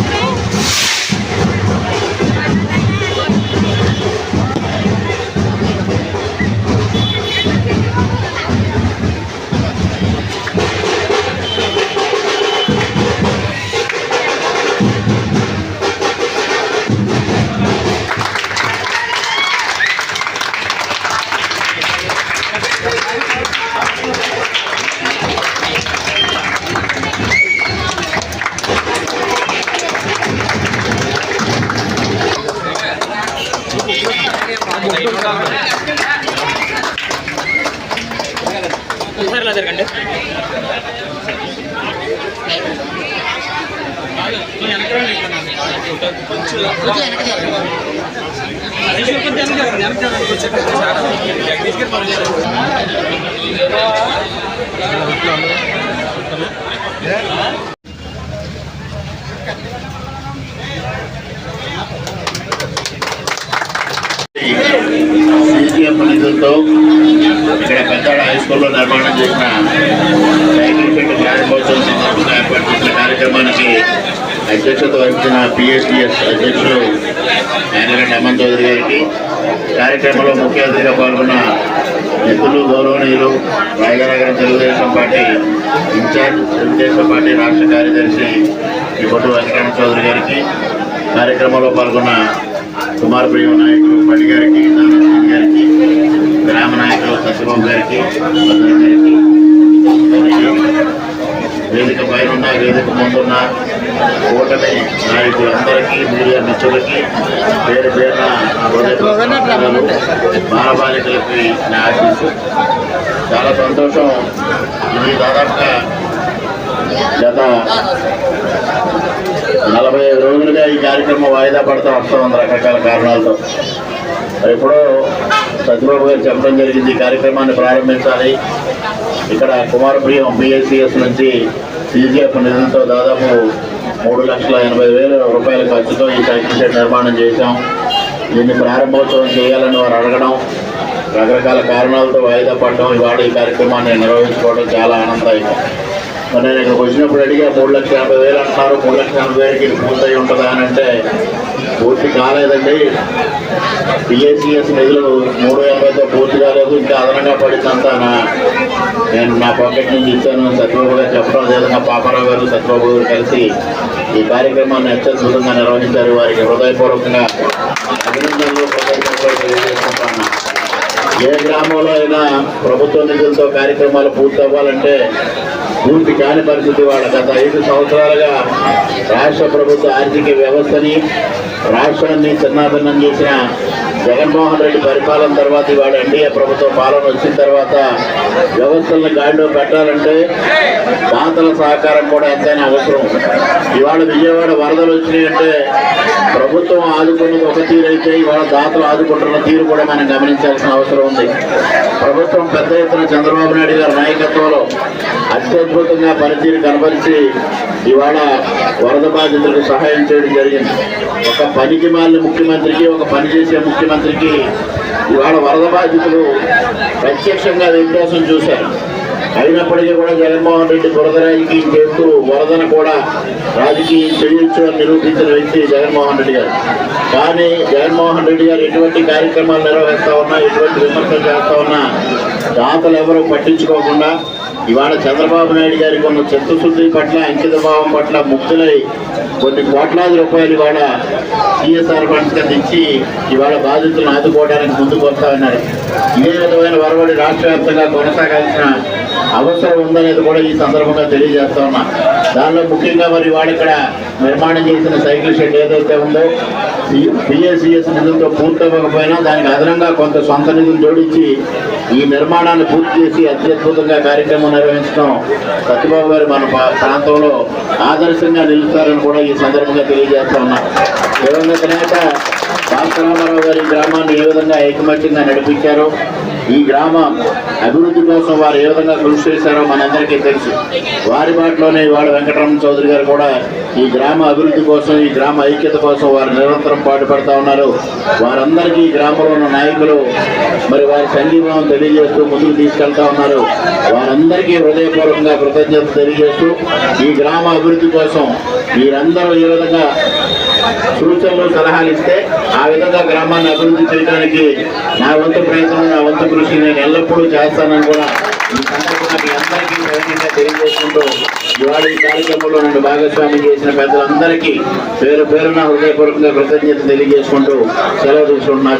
Okay. ఇలా జరగండి ఇక్కడ పెద్దాడ హై స్కూల్లో నిర్మాణం చేసిన సైకిల్ షెడ్ ప్రారంభోత్సవం సందర్భంగా ఏర్పాటు చేసిన కార్యక్రమానికి అధ్యక్షత వహించిన పిఎస్టిఎస్ అధ్యక్షులు మేనగండి అమ్మన్ చౌదరి గారికి కార్యక్రమంలో ముఖ్య అతిథిగా పాల్గొన్న మిత్రులు గౌరవనీయులు Rayaganagaram Telugu Desam party in charge Telugu Desam party రాష్ట్ర కార్యదర్శి ఇప్పుడు పొట్టు వెంకటరమణ చౌదరి గారికి కార్యక్రమంలో పాల్గొన్న కుమార్ ప్రియం నాయకులు పల్లి గారికి నారాయణ గారికి గ్రామ నాయకులు సత్యబాబు గారికి గారికి వేదిక పైన ఉన్న వేదిక ముందున్న కూటమి నాయకులందరికీ మీడియా మిత్రులకి పేరు పేరున నా బాలబాలికలకి నా ఆశీస్సు. చాలా సంతోషం. ఇది దాదాపుగా గత నలభై ఐదు రోజులుగా ఈ కార్యక్రమం వాయిదా పడుతూ వస్తుంది రకరకాల కారణాలతో. ఎప్పుడో సత్యబాబు గారు చెప్పడం జరిగింది ఈ కార్యక్రమాన్ని ప్రారంభించాలి. ఇక్కడ కుమారప్రియం బిఎస్సిఎస్ నుంచి సీజీఎఫ్ నిధులతో దాదాపు మూడు లక్షల ఎనభై వేల రూపాయల ఖర్చుతో ఈ సైకిల్ షెడ్ నిర్మాణం చేశాం. దీన్ని ప్రారంభోత్సవం చేయాలని వారు అడగడం రకరకాల కారణాలతో వాయిదా పడడం ఇవాళ ఈ కార్యక్రమాన్ని నిర్వహించుకోవడం చాలా ఆనందదాయకం. మరి నేను ఇక్కడికి వచ్చినప్పుడు అడిగా మూడు లక్షల యాభై వేలు అంటున్నారు మూడు లక్షల ఎనభై వేలకి పూర్తయి ఉంటుందా అని అంటే పూర్తి కాలేదండి. పిఎస్సిఎస్ నిధులు మూడు ఎనభైతో పూర్తి కాలేదు ఇంకా అదనంగా పడిందంతా నేను నా పాకెట్ నుంచి ఇచ్చాను. సత్యబాబు గారు చెప్పడం లేదన్నా పాపారావు గారు సత్యబాబు గారు కలిసి ఈ కార్యక్రమాన్ని అత్యద్భుతంగా నిర్వహించారు. వారికి హృదయపూర్వకంగా అభినందనలు కృతజ్ఞతలు తెలియజేసుకుంటున్నాను ఏ గ్రామంలో అయినా ప్రభుత్వ నిధులతో కార్యక్రమాలు పూర్తి అవ్వాలంటే పూర్తి కాని పరిస్థితి వాళ్ళ గత ఐదు సంవత్సరాలుగా రాష్ట్ర ప్రభుత్వ ఆర్థిక వ్యవస్థని రాష్ట్రాన్ని చిన్నాభిన్నం చేసిన జగన్మోహన్ రెడ్డి పరిపాలన తర్వాత ఇవాళ ఎన్డీఏ ప్రభుత్వ పాలన వచ్చిన తర్వాత వ్యవస్థలను గాడిలో పెట్టాలంటే దాతల సహకారం కూడా ఎంతైనా అవసరం. ఇవాళ విజయవాడ వరదలు వచ్చినాయంటే ప్రభుత్వం ఆదుకున్నది ఒక తీరు అయితే ఇవాళ దాతలు ఆదుకుంటున్న తీరు కూడా మనం గమనించాల్సిన అవసరం ఉంది. ప్రభుత్వం పెద్ద ఎత్తున చంద్రబాబు నాయుడు గారి నాయకత్వంలో అత్యద్భుతంగా పనితీరు కనబరిచి ఇవాళ వరద బాధితులకు సహాయం చేయడం జరిగింది. ఒక పనికి మాలిన ముఖ్యమంత్రికి ఒక పని చేసే ముఖ్యమంత్రికి ఇవాళ వరద బాధితులు ప్రత్యక్షంగా వ్యత్యాసం చూశారు. అయినప్పటికీ కూడా జగన్మోహన్ రెడ్డి బురద రాజకీయం చేస్తూ వరదను కూడా రాజకీయం చేయొచ్చు అని నిరూపించిన వ్యక్తి జగన్మోహన్ రెడ్డి గారు. కానీ జగన్మోహన్ రెడ్డి గారు ఎటువంటి కార్యక్రమాలు నిర్వహిస్తా ఉన్నా ఎటువంటి విమర్శలు చేస్తా ఉన్నా దాతలు ఎవరు పట్టించుకోకుండా ఇవాళ చంద్రబాబు నాయుడు గారికి ఉన్న చిత్తశుద్ధి పట్ల అంకితభావం పట్ల ముక్తులై కొన్ని కోట్లాది రూపాయలు ఇవాళ సిఎస్ఆర్ ఫండ్స్ కింద ఇచ్చి ఇవాళ బాధితులను ఆదుకోవడానికి ముందుకు వస్తా ఉన్నారు. ఇదే విధమైన వరవడి రాష్ట్ర వ్యాప్తంగా కొనసాగాల్సిన అవసరం ఉందనేది కూడా ఈ సందర్భంగా తెలియజేస్తా ఉన్నా. దానిలో ముఖ్యంగా మరి వాడిక్కడ నిర్మాణం చేసిన సైకిల్ షెడ్ ఏదైతే ఉందో పిఎస్సిఎస్ నిధులతో పూర్తవ్వకపోయినా దానికి అదనంగా కొంత సొంత నిధులు జోడించి ఈ నిర్మాణాన్ని పూర్తి చేసి అత్యద్భుతంగా కార్యక్రమం నిర్వహించడం సత్యబాబు గారు మన ప్రాంతంలో ఆదర్శంగా నిలుస్తారని కూడా ఈ సందర్భంగా తెలియజేస్తా ఉన్నా. దివంగత నేత భాస్కరామారావు గారి గ్రామాన్ని ఏ విధంగా ఐకమత్యంగా నడిపించారో ఈ గ్రామ అభివృద్ధి కోసం వారు ఏ విధంగా కృషి చేశారో మనందరికీ తెలుసు. వారి బాటలోనే ఇవాళ వెంకటరమణ చౌదరి గారు కూడా ఈ గ్రామ అభివృద్ధి కోసం ఈ గ్రామ ఐక్యత కోసం వారు నిరంతరం పాటుపడతా ఉన్నారు. వారందరికీ ఈ గ్రామంలో ఉన్న నాయకులు మరి వారి సంఘీభావం తెలియజేస్తూ ముందుకు తీసుకెళ్తా ఉన్నారు. వారందరికీ హృదయపూర్వకంగా కృతజ్ఞత తెలియజేస్తూ ఈ గ్రామ అభివృద్ధి కోసం మీరందరూ ఈ విధంగా సూచనలు సలహాలు ఇస్తే ఆ విధంగా గ్రామాన్ని అభివృద్ధి చేయడానికి నా వంతు ప్రయత్నం నా వంతు కృషి నేను ఎల్లప్పుడూ చేస్తానని కూడా ఈ సందర్భంగా మీ అందరికీ తెలియజేసుకుంటూ ఇవాళ ఈ కార్యక్రమంలో నన్ను భాగస్వామ్యం చేసిన పెద్దలందరికీ పేరు పేరున హృదయపూర్వకంగా కృతజ్ఞత తెలియజేసుకుంటూ సెలవు తీసుకుంటున్నా.